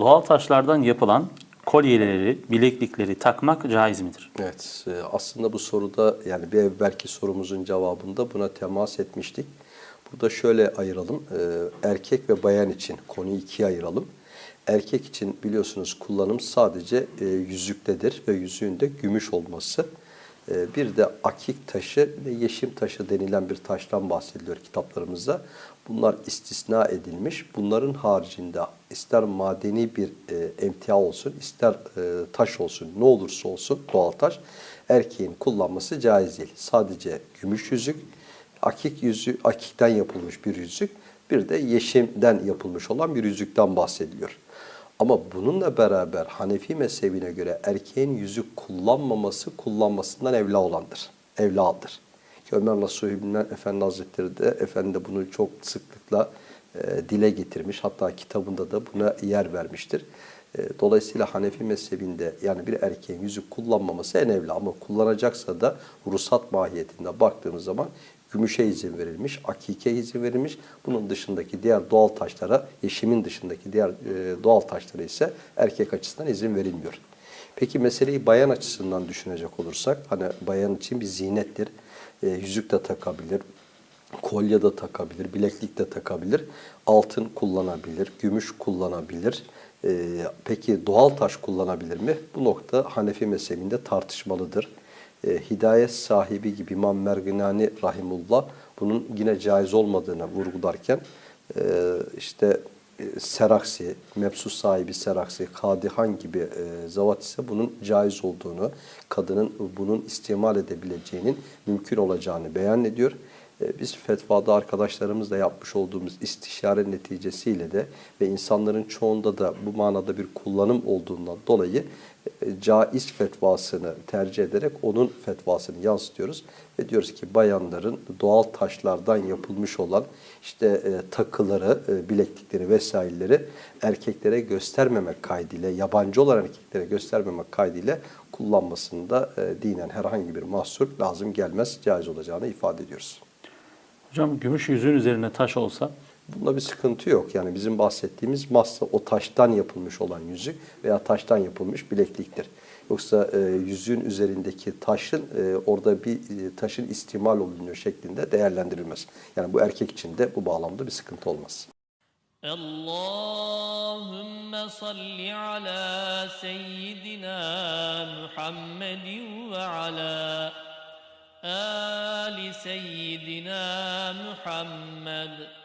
Doğal taşlardan yapılan kolyeleri, bileklikleri takmak caiz midir? Evet, e, aslında bu soruda yani bir evvelki sorumuzun cevabında buna temas etmiştik. Burada şöyle ayıralım, e, erkek ve bayan için konuyu ikiye ayıralım. Erkek için biliyorsunuz kullanım sadece e, yüzüktedir ve yüzüğün de gümüş olması. Bir de akik taşı ve yeşim taşı denilen bir taştan bahsediliyor kitaplarımızda. Bunlar istisna edilmiş. Bunların haricinde ister madeni bir e, emtia olsun, ister e, taş olsun, ne olursa olsun doğal taş, erkeğin kullanması caiz değil. Sadece gümüş yüzük, akik yüzü, akikten yapılmış bir yüzük, bir de yeşimden yapılmış olan bir yüzükten bahsediliyor. Ama bununla beraber Hanefi mezhebine göre erkeğin yüzük kullanmaması kullanmasından evla olandır. Evladır. Ki Ömer Nasuhi bilinen Efendi Hazretleri de Efendi bunu çok sıklıkla e, dile getirmiş. Hatta kitabında da buna yer vermiştir. E, dolayısıyla Hanefi mezhebinde yani bir erkeğin yüzük kullanmaması en evla ama kullanacaksa da ruhsat mahiyetinde baktığımız zaman gümüşe izin verilmiş, akike izin verilmiş. Bunun dışındaki diğer doğal taşlara, yeşimin dışındaki diğer e, doğal taşlara ise erkek açısından izin verilmiyor. Peki meseleyi bayan açısından düşünecek olursak, hani bayan için bir zinettir. E, yüzük de takabilir, kolye de takabilir, bileklik de takabilir, altın kullanabilir, gümüş kullanabilir. Ee, peki doğal taş kullanabilir mi? Bu nokta Hanefi mezhebinde tartışmalıdır. Ee, hidayet sahibi gibi İmam Merginani Rahimullah bunun yine caiz olmadığını vurgularken e, işte e, Seraksi, mebsus sahibi Seraksi, Kadihan gibi e, zavat ise bunun caiz olduğunu, kadının bunun istimal edebileceğinin mümkün olacağını beyan ediyor. E, Biz fetvada arkadaşlarımızla yapmış olduğumuz istişare neticesiyle de ve insanların çoğunda da bu manada bir kullanım olduğundan dolayı e, caiz fetvasını tercih ederek onun fetvasını yansıtıyoruz. Ve diyoruz ki bayanların doğal taşlardan yapılmış olan işte e, takıları, e, bileklikleri vesaireleri erkeklere göstermemek kaydıyla, yabancı olan erkeklere göstermemek kaydıyla kullanmasında dinen herhangi bir mahsur lazım gelmez, caiz olacağını ifade ediyoruz. Hocam gümüş yüzüğün üzerine taş olsa? Bunda bir sıkıntı yok. Yani bizim bahsettiğimiz masa o taştan yapılmış olan yüzük veya taştan yapılmış bilekliktir. Yoksa e, yüzüğün üzerindeki taşın e, orada bir e, taşın istimal olunuyor şeklinde değerlendirilmez. Yani bu erkek için de bu bağlamda bir sıkıntı olmaz. Allahümme salli ala seyyidina Muhammedin ve ala سيدنا محمد.